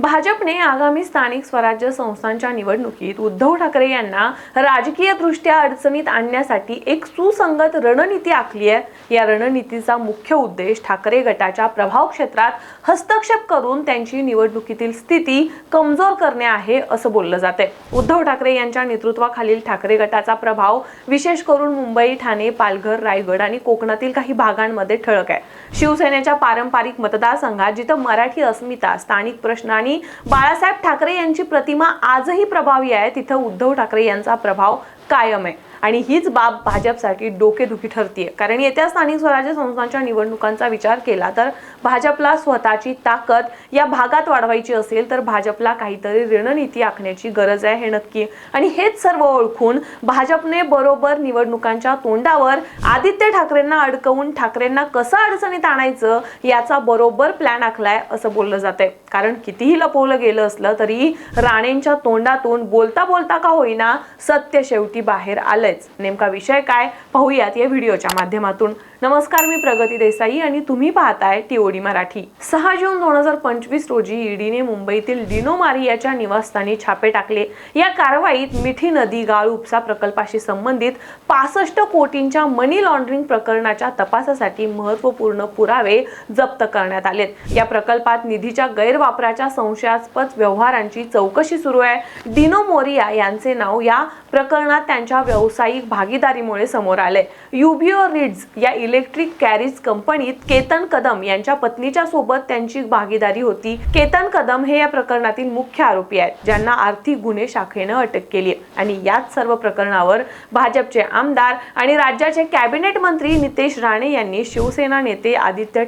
भाजपने आगामी स्थानिक स्वराज्य संस्थांच्या निवडणुकीत उद्धव ठाकरे यांना राजकीय दृष्ट्या अडचणीत आणण्यासाठी एक सुसंगत रणनीती आखली आहे. या रणनीतीचा मुख्य उद्देश ठाकरे गटाच्या प्रभाव क्षेत्रात हस्तक्षेप करून त्यांची निवडणुकीतील स्थिती कमजोर करणे आहे असं बोललं जाते उद्धव ठाकरे यांच्या नेतृत्वाखालील ठाकरे गटाचा प्रभाव विशेष करून मुंबई ठाणे पालघर रायगड आणि कोकणातील काही भागांमध्ये ठळक आहे. शिवसेनेच्या पारंपरिक मतदारसंघात जिथं मराठी अस्मिता स्थानिक प्रश्न आणि बाळासाहेब ठाकरे यांची प्रतिमा आजही प्रभावी आहे. तिथं उद्धव ठाकरे यांचा प्रभाव कायम आहे. आणि हीच बाब भाजपसाठी डोकेदुखी ठरतीये. कारण येत्या स्थानिक स्वराज्य संस्थांच्या निवडणुकांचा विचार केला तर भाजपला स्वतःची ताकद या भागात वाढवायची असेल तर भाजपला काहीतरी रणनीती आखण्याची गरज आहे हे नक्की. आणि हेच सर्व ओळखून भाजपने बरोबर निवडणुकांच्या तोंडावर आदित्य ठाकरेंना अडकवून ठाकरेंना कसं अडचणीत आणायचं याचा बरोबर प्लॅन आखलाय असं बोललं जातंय. कारण कितीही लपवलं गेलं असलं तरी राणेंच्या तोंडातून बोलता बोलता का होईना सत्य शेवटी बाहेर आलंय. आलंयच नेमका विषय काय पाहूयात या व्हिडिओच्या माध्यमातून. नमस्कार मी प्रगती देसाई आणि तुम्ही पाहताय टीओडी मराठी. सहा जून दोन हजार पंचवीस रोजी ईडीने मुंबईतील डिनो मारियाच्या निवासस्थानी छापे टाकले. या कारवाईत मिठी नदी गाळ उपसा प्रकल्पाशी संबंधित पासष्ट कोटींच्या मनी लॉन्ड्रिंग प्रकरणाच्या तपासासाठी महत्त्वपूर्ण पुरावे जप्त करण्यात आलेत. या प्रकल्पात निधीच्या गैरवापराच्या संशयास्पद व्यवहारांची चौकशी सुरू आहे. डिनो मोरिया यांचे नाव या प्रकरणात त्यांच्या व्यावसायिक भागीदारीमुळे समोर आले युबिओ रिड्स या इलेक्ट्रिक कॅरीज कंपनीत केतन कदम यांच्या पत्नीच्या सोबत त्यांची भागीदारी होती. केतन कदम हे या प्रकरणातील मुख्य आरोपी आहेत ज्यांना आर्थिक गुन्हे शाखेनं अटक केली आणि याच सर्व प्रकरणावर भाजपचे आमदार आणि राज्याचे कॅबिनेट मंत्री नितेश राणे यांनी शिवसेना नेते आदित्य